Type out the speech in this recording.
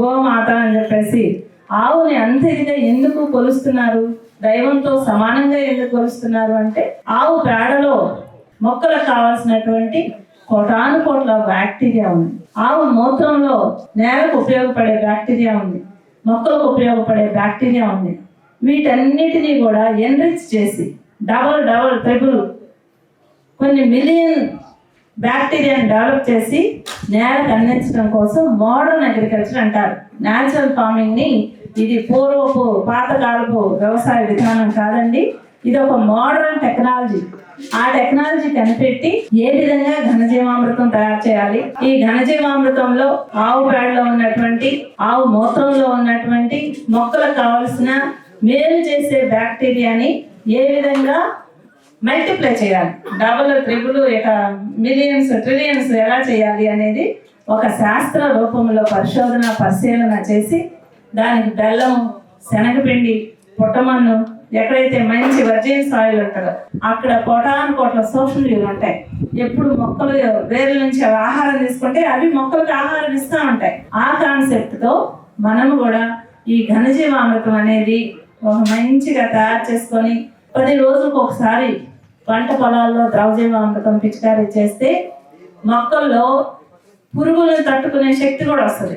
గోమాత అని చెప్పేసి ఆవుని అంతటిగా ఎందుకు కొలుస్తున్నారు? దైవంతో సమానంగా ఎందుకు కొలుస్తున్నారు అంటే ఆవు పేడలో మొక్కలకు కావాల్సినటువంటి కోటాను కోట్ల బ్యాక్టీరియా ఉంది. ఆవు మూత్రంలో నేలకు ఉపయోగపడే బ్యాక్టీరియా ఉంది. మొక్కలకు ఉపయోగపడే బ్యాక్టీరియా ఉంది. వీటన్నిటినీ కూడా ఎన్రిచ్ చేసి డబల్ డబల్ ట్రిపుల్ కొన్ని మిలియన్ బ్యాక్టీరియాని డెవలప్ చేసి నేలకు అందించడం కోసం మోడర్న్ అగ్రికల్చర్ అంటారు. న్యాచురల్ ఫార్మింగ్ని ఇది పూర్వపు పాతకాలపు వ్యవసాయ విధానం కాదండి. ఇది ఒక మోడర్న్ టెక్నాలజీ. ఆ టెక్నాలజీ కనిపెట్టి ఏ విధంగా ఘనజీవామృతం తయారు చేయాలి? ఈ ఘనజీవామృతంలో ఆవు పేడలో ఉన్నటువంటి ఆవు మూత్రంలో ఉన్నటువంటి మొక్కలకు కావలసిన మేలు చేసే బ్యాక్టీరియాని ఏ విధంగా మల్టిప్లై చేయాలి. డబుల్ త్రిబుల్ ఇక మిలియన్స్ ట్రిలియన్స్ ఎలా చేయాలి అనేది ఒక శాస్త్ర రూపంలో పరిశోధన పరిశీలన చేసి దానికి బెల్లం శనగపిండి పుట్టమన్ను ఎక్కడైతే మంచి వర్జిన్ సాయిల్ ఉంటుందో అక్కడ కోటాను కోట్ల సూక్ష్మజీవులు ఉంటాయి. ఎప్పుడు మొక్కలు వేర్ల నుంచి అవి ఆహారం తీసుకుంటే అవి మొక్కలకు ఆహారం ఇస్తూ ఉంటాయి. ఆ కాన్సెప్ట్తో మనము కూడా ఈ ఘనజీవామృతం అనేది ఒక మంచిగా తయారు చేసుకొని పది రోజులకు ఒకసారి పంట పొలాల్లో ద్రవజీవామృతం పిచికారీ చేస్తే మొక్కల్లో పురుగులను తట్టుకునే శక్తి కూడా వస్తుంది.